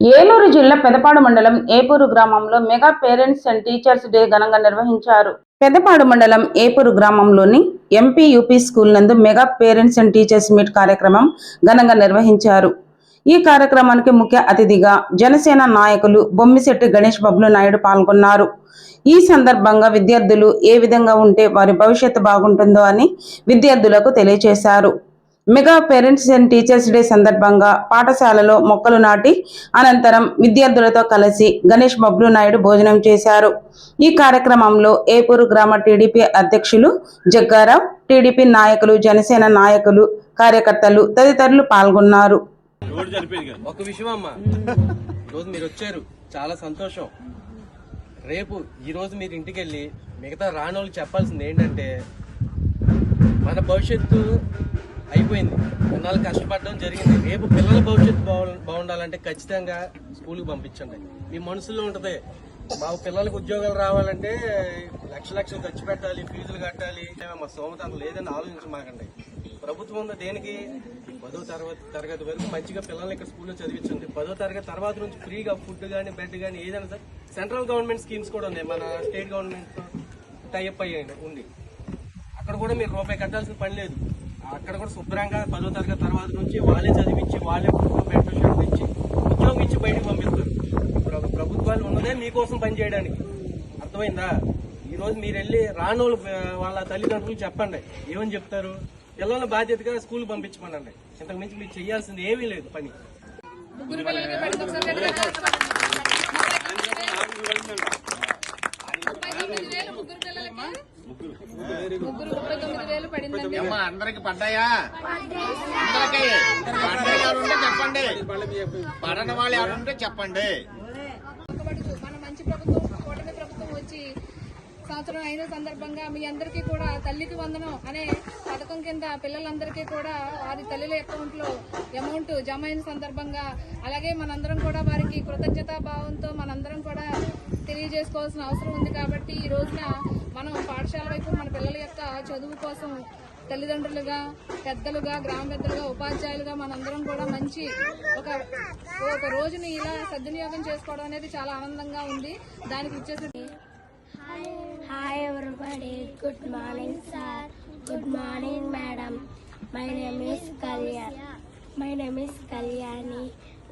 ఏలూరు జిల్లా పెదపాడు మండలం ఏపూరు గ్రామంలో mega parents and teachers day ఘనంగా నిర్వహించారు. పెదపాడు మండలం ఏపూరు గ్రామంలోని ఎంపీ యూపీ స్కూల్ నందు mega parents and teachers meet కార్యక్రమం ఘనంగా నిర్వహించారు. ఈ కార్యక్రమానికి ముఖ్య అతిథిగా జనసేన నాయకులు బొమ్మిశెట్టి గణేష్ బబ్లు నాయుడు పాల్గొన్నారు. ఈ సందర్భంగా విద్యార్థులు ఏ విధంగా ఉంటే వారి భవిష్యత్తు బాగుంటుందో అని విద్యార్థులకు తెలియజేశారు mega parents and teachers day సందర్భంగా పాఠశాలలో మొక్కలు నాటి అనంతరం విద్యార్థులతో కలిసి గణేష్ బబ్లు నాయుడు భోజనం చేశారు. ఈ కార్యక్రమంలో ఏపూరు గ్రామ టీడీపీ అధ్యక్షులు జగ్గారావు టీడీపీ నాయకులు జనసేన నాయకులు కార్యకర్తలు తదితరులు పాల్గొన్నారు. రోడ్డు చనిపోయింది కదా. ఒక విషయం అమ్మా. రోజు మీరు వచ్చారు. చాలా సంతోషం. రేపు ఈ రోజు మీరు ఇంటికి వెళ్ళి మిగతా రానోళ్ళు చెప్పాల్సింది ఏంటంటే మన భవిష్యత్తు అయిపోయింది. కొన్నాళ్ళు కష్టపడడం జరిగింది. రేపు పిల్లల భవిష్యత్తు బాగుండాలంటే ఖచ్చితంగా స్కూల్కి పంపించండి. మీ మనసులో ఉంటుంది మా పిల్లలకు ఉద్యోగాలు రావాలంటే లక్ష లక్షలు ఖర్చు పెట్టాలి ఫీజులు కట్టాలి మా స్తోమత అంత లేదని ఆలోచించమాకండి ప్రభుత్వం ఉందా దేనికి? పదో తరగతి తరగతి వరకు మంచిగా పిల్లల్ని ఇక్కడ స్కూల్లో చదివించండి. పదో తరగతి తర్వాత నుంచి ఫ్రీగా ఫుడ్ కానీ బెడ్ కానీ ఏదైనా సార్ సెంట్రల్ గవర్నమెంట్ స్కీమ్స్ కూడా ఉన్నాయి. మన స్టేట్ గవర్నమెంట్ టైఅప్ అయ్యాయి ఉంది అక్కడ కూడా మీరు రూపాయి కట్టాల్సిన పని లేదు. అక్కడ కూడా శుభ్రంగా పదో తరగతి తర్వాత నుంచి వాళ్ళే చదివించి వాళ్ళే కుటుంబం బెడ్ ఇచ్చి ఉద్యోగం ఇచ్చి బయటకు పంపిస్తారు. ప్రభుత్వాలు ఉన్నదే మీకోసం పనిచేయడానికి అర్థమైందా? ఈరోజు మీరు వెళ్ళి రానోళ్ళు వాళ్ళ తల్లిదండ్రులు చెప్పండి. ఏమని చెప్తారు? పిల్లల బాధ్యతగా స్కూల్ పంపించమనండి. ఇంతకు మించి మీరు చేయాల్సింది ఏమీ లేదు పని. అమ్మా అందరికి పడ్డాయా అందరికి పడ్డాయి ఎవరుంటే చెప్పండి పడని వాళ్ళు ఎవరుంటే చెప్పండి ప్రభుత్వం ప్రభుత్వం వచ్చి సంవత్సరం అయిన సందర్భంగా మీ అందరికీ కూడా తల్లికి వందనం అనే పథకం కింద పిల్లలందరికీ కూడా వారి తల్లుల అకౌంట్లో అమౌంట్ జమ అయిన సందర్భంగా అలాగే మనందరం కూడా వారికి కృతజ్ఞతా భావంతో మనందరం కూడా తెలియజేసుకోవాల్సిన అవసరం ఉంది కాబట్టి ఈ రోజున మనం పాఠశాల వైపు మన పిల్లల యొక్క చదువు కోసం తల్లిదండ్రులుగా పెద్దలుగా గ్రామ పెద్దలుగా ఉపాధ్యాయులుగా మనందరం కూడా మంచి ఒక ఒక రోజుని ఇలా సద్వినియోగం చేసుకోవడం అనేది చాలా ఆనందంగా ఉంది దానికి వచ్చేసి Hi everybody, good morning sir, good morning madam. My name is Kalyan. My name is Kalyani.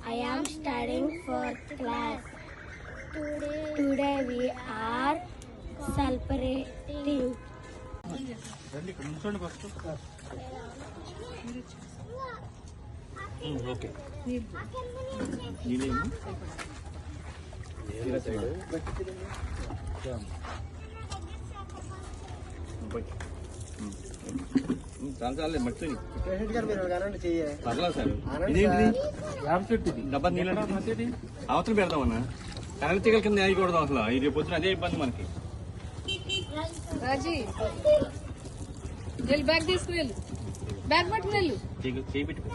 I am studying fourth class. Today, Today we are celebrating. Okay. చాలా చాలా మర్చిపోయి. పర్లేదు సార్. ఇదేంటిది డబ్బా నీళ్ళు అవతల పెడతామన్నా కరెంట్ తీగల కింద వేయకూడదు అసలు. ఇది రేపు పొద్దున అదే ఇబ్బంది మనకి. రాజీ వెళ్ళు బ్యాగ్ తీసుకువెళ్ళు బ్యాగ్ పట్టుకుని వెళ్ళు. చేయి చేయి పెట్టుకో.